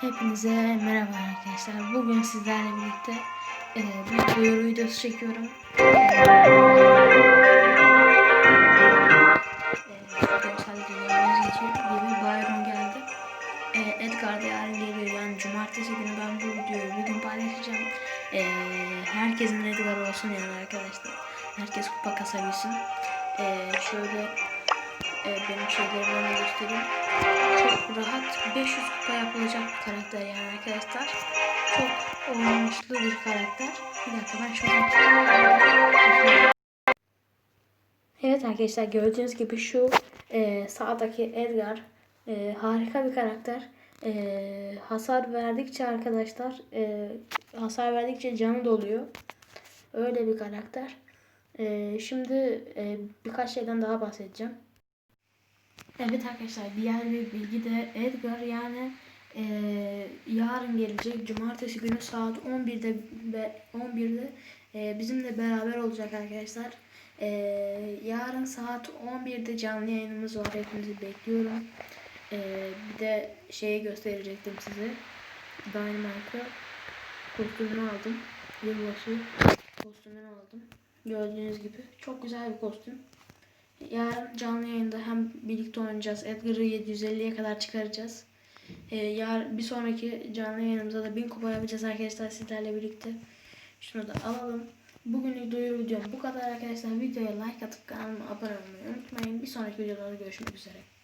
Hepinize merhaba arkadaşlar. Bugün sizlerle birlikte e, bir duyuru videosu çekiyorum. E, görsel duyurularımız için yeni bayram geldi. E, Edgar da geliyor. Yani cumartesi günü ben bu videoyu bugün paylaşacağım. E, herkesin Edgar olsun yani arkadaşlar. Herkes kupa kasabilsin. E, şöyle e, benim şeylerimi göstereyim. Çok rahat 500 kupa yapılacak bir karakter yani arkadaşlar. Çok oynanışlı bir karakter. Bir dakika ben şuradan Evet arkadaşlar gördüğünüz gibi şu e, sağdaki Edgar e, harika bir karakter. E, hasar verdikçe arkadaşlar e, hasar verdikçe canı doluyor. Öyle bir karakter. E, şimdi e, birkaç şeyden daha bahsedeceğim. Evet arkadaşlar diğer bir bilgi de Edgar yani eee, yarın gelecek cumartesi günü saat 11'de ve 11'de eee, bizimle beraber olacak arkadaşlar. Eee, yarın saat 11'de canlı yayınımız var. Hepinizi bekliyorum. Eee, bir de şeyi gösterecektim size. Dynamite'ı kostümünü aldım. Yılbaşı kostümünü aldım. Gördüğünüz gibi çok güzel bir kostüm. Yarın canlı yayında hem birlikte oynayacağız. Edgar'ı 750'ye kadar çıkaracağız. Ee, yar, bir sonraki canlı yayınımızda da 1000 kupa yapacağız arkadaşlar sizlerle birlikte. Şunu da alalım. Bugünlük duyuru videom bu kadar arkadaşlar. Videoya like atıp kanalıma abone olmayı unutmayın. Bir sonraki videolarda görüşmek üzere.